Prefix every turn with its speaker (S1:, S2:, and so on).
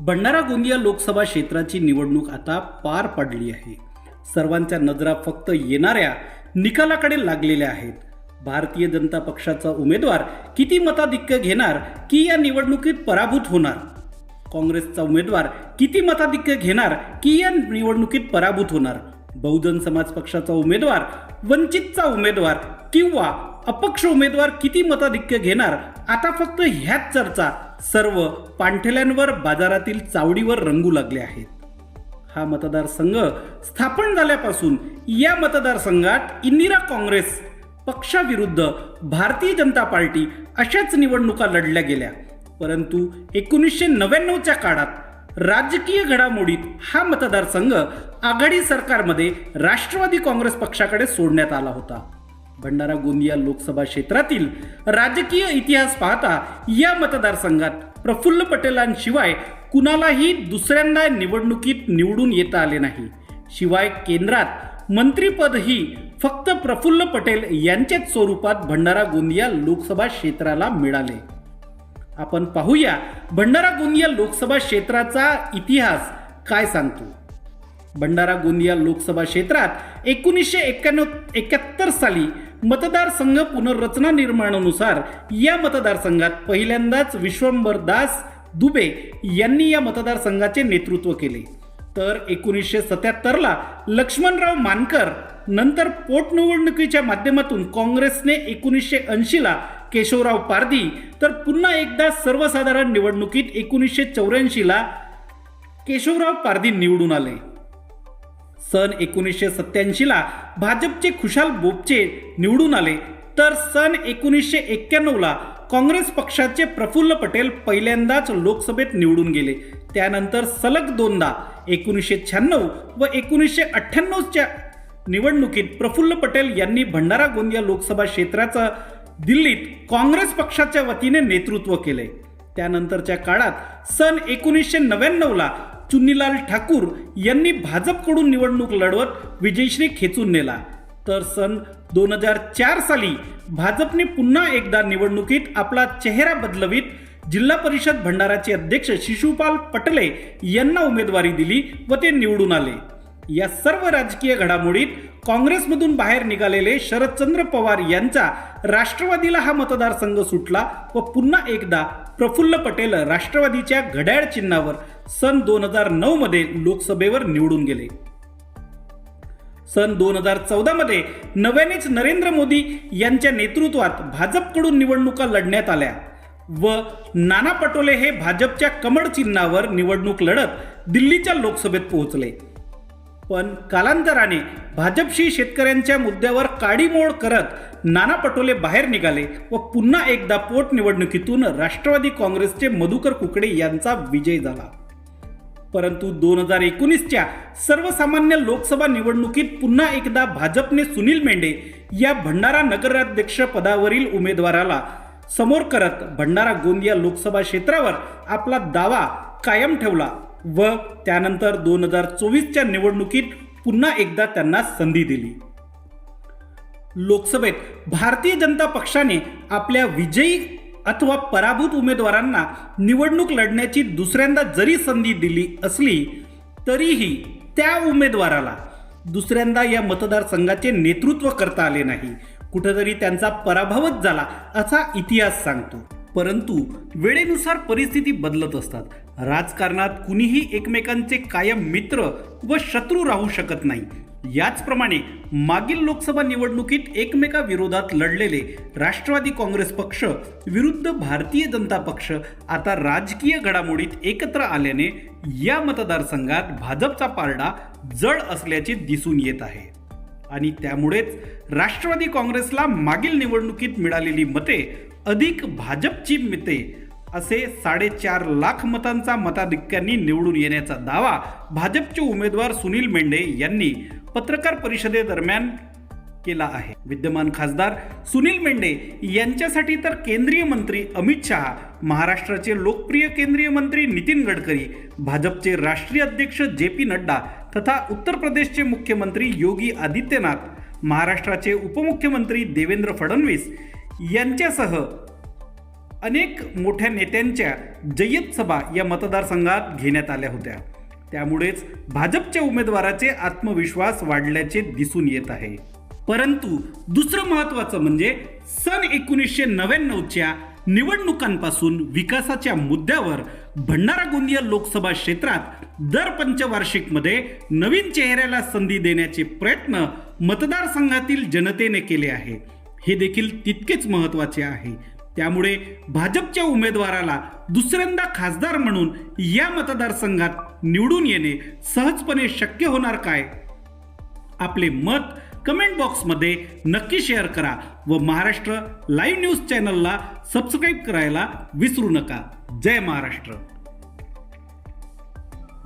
S1: भंडारा गोंदिया लोकसभा क्षेत्राची निवडणूक आता पार पडली आहे. सर्वांच्या नजरा फक्त येणाऱ्या निकालाकडे लागलेल्या आहेत. भारतीय जनता पक्षाचा उमेदवार किती मताधिक्य घेणार की या निवडणुकीत पराभूत होणार? काँग्रेसचा उमेदवार किती मताधिक्य घेणार की या निवडणुकीत पराभूत होणार? बहुजन समाज पक्षाचा उमेदवार वंचितचा उमेदवार किंवा अपक्ष उमेदवार किती मताधिक्य घेणार? आता फक्त ह्याच चर्चा. सर्व पांठेल्यांवर बाजारातील चावडीवर रंगू लागले आहेत. हा मतदारसंघ स्थापन झाल्यापासून या मतदारसंघात इंदिरा काँग्रेस पक्षाविरुद्ध भारतीय जनता पार्टी अशाच निवडणुका लढल्या गेल्या. परंतु एकोणीसशे नव्याण्णवच्या काळात राजकीय घडामोडीत हा मतदारसंघ आघाडी सरकारमध्ये राष्ट्रवादी काँग्रेस पक्षाकडे सोडण्यात आला होता. भंडारा गोंदिया लोकसभा क्षेत्रातील राजकीय इतिहास पाहता या मतदारसंघात प्रफुल्ल पटेलांशिवाय कुणालाही दुसऱ्यांदा निवडणुकीत निवडून येता आले नाही. शिवाय केंद्रात मंत्रीपदही फक्त प्रफुल्ल पटेल यांच्याच स्वरूपात भंडारा गोंदिया लोकसभा क्षेत्राला मिळाले. आपण पाहूया भंडारा गोंदिया लोकसभा क्षेत्राचा इतिहास काय सांगतो. भंडारा गोंदिया लोकसभा क्षेत्रात एकोणीसशे एक्क्याण्णव एकाहत्तर साली मतदारसंघ पुनर्रचना निर्माणानुसार या मतदारसंघात पहिल्यांदाच विश्वंभर दास दुबे यांनी या मतदारसंघाचे नेतृत्व केले. तर एकोणीसशे सत्याहत्तरला लक्ष्मणराव मानकर नंतर पोटनिवडणुकीच्या माध्यमातून काँग्रेसने एकोणीसशे ऐंशीला केशवराव पारधी तर पुन्हा एकदा सर्वसाधारण निवडणुकीत एकोणीसशे चौऱ्याऐंशीला केशवराव पारधी निवडून आले. सन एकोणीसशे सत्त्याऐंशीला भाजपचे खुशाल बोपचे निवडून आले. तर सन एकोणीसशे एक्क्याण्णवला काँग्रेस पक्षाचे प्रफुल्ल पटेल पहिल्यांदाच लोकसभेत निवडून गेले. त्यानंतर सलग दोनदा एकोणीसशे शहाण्णव व एकोणीसशे अठ्ठ्याण्णवच्या निवडणुकीत प्रफुल्ल पटेल यांनी भंडारा गोंदिया लोकसभा क्षेत्राचं दिल्लीत काँग्रेस पक्षाच्या वतीने नेतृत्व केले. त्यानंतरच्या काळात सन एकोणीसशे नव्याण्णवला चुन्नीलाल ठाकूर यांनी भाजपकडून निवडणूक लढवत विजयश्री खेचून नेला. तर सन दोन हजार चार साली भाजपने पुन्हा एकदा निवडणुकीत आपला चेहरा बदलवीत जिल्हा परिषद भंडाराचे अध्यक्ष शिशुपाल पटले यांना उमेदवारी दिली व ते निवडून आले. या सर्व राजकीय घडामोडीत काँग्रेसमधून बाहेर निघालेले शरदचंद्र पवार यांचा राष्ट्रवादीला हा मतदारसंघ सुटला व पुन्हा एकदा प्रफुल्ल पटेल राष्ट्रवादीच्या घड्याळ चिन्हावर सन दोन हजार नऊ मध्ये लोकसभेवर निवडून गेले. सन दोन हजार चौदा मध्ये नव्यानेच नरेंद्र मोदी यांच्या नेतृत्वात भाजपकडून निवडणुका लढण्यात आल्या व नाना पटोले हे भाजपच्या कमळ चिन्हावर निवडणूक लढत दिल्लीच्या लोकसभेत पोहोचले. पण कालांतराने भाजपशी शेतकऱ्यांच्या मुद्द्यावर काडीमोड करत नाना पटोले बाहेर निघाले व पुन्हा एकदा पोटनिवडणुकीतून राष्ट्रवादी काँग्रेसचे मधुकर कुकडे यांचा विजय झाला. परंतु दोन हजार एकोणीसच्या सर्वसामान्य लोकसभा निवडणुकीत पुन्हा एकदा भाजपने सुनील मेंढे या भंडारा नगराध्यक्ष पदावरील उमेदवाराला समोर करत भंडारा गोंदिया लोकसभा क्षेत्रावर आपला दावा कायम ठेवला. व त्यानंतर दोन हजार चोवीसच्या निवडणुकीत पुन्हा एकदा त्यांना संधी दिली. लोकसभेत भारतीय जनता पक्षाने आपल्या विजयी अथवा पराभूत उमेदवारांना निवडणूक लढण्याची दुसऱ्यांदा जरी संधी दिली असली तरीही त्या उमेदवाराला दुसऱ्यांदा या मतदारसंघाचे नेतृत्व करता आले नाही. कुठंतरी त्यांचा पराभवच झाला असा इतिहास सांगतो. परंतु वेळेनुसार परिस्थिती बदलत असतात. राजकारणात कुणीही एकमेकांचे कायम मित्र व शत्रू राहू शकत नाही. याचप्रमाणे मागील लोकसभा निवडणुकीत एकमेकाविरोधात लढलेले राष्ट्रवादी काँग्रेस पक्ष विरुद्ध भारतीय जनता पक्ष आता राजकीय घडामोडीत एकत्र आल्याने या मतदारसंघात भाजपचा पारडा जड असल्याचे दिसून येत आहे. आणि त्यामुळेच राष्ट्रवादी काँग्रेसला मागील निवडणुकीत मिळालेली मते अधिक भाजपची मते असे साडेचार लाख मतांचा मताधिक्यांनी निवडून येण्याचा दावा भाजपचे उमेदवार सुनील मेंढे यांनी पत्रकार परिषदेदरम्यान केला आहे. विद्यमान खासदार सुनील मेंढे यांच्यासाठी तर केंद्रीय मंत्री अमित शहा महाराष्ट्राचे लोकप्रिय केंद्रीय मंत्री नितीन गडकरी भाजपचे राष्ट्रीय अध्यक्ष जे पी नड्डा तथा उत्तर प्रदेशचे मुख्यमंत्री योगी आदित्यनाथ महाराष्ट्राचे उपमुख्यमंत्री देवेंद्र फडणवीस यांच्यासह अनेक मोठ्या नेत्यांच्या जय्यत सभा या मतदारसंघात घेण्यात आल्या होत्या. त्यामुळेच भाजपच्या उमेदवाराचे आत्मविश्वास वाढल्याचे दिसून येत आहे. परंतु दुसरं महत्वाचं म्हणजे सन एकोणीसशे नव्याण्णवच्या निवडणुकांपासून विकासाच्या मुद्द्यावर भंडारा गोंदिया लोकसभा क्षेत्रात दर पंचवार्षिकमध्ये नवीन चेहऱ्याला संधी देण्याचे प्रयत्न मतदारसंघातील जनतेने केले आहे. हे देखील तितकेच महत्त्वाचे आहे. त्यामुळे भाजपच्या उमेदवाराला दुसऱ्यांदा खासदार म्हणून या मतदारसंघात निवडून येणे सहजपणे शक्य होणार काय? आपले मत कमेंट बॉक्समध्ये नक्की शेअर करा व महाराष्ट्र लाईव्ह न्यूज चॅनलला सबस्क्राईब करायला विसरू नका. जय महाराष्ट्र.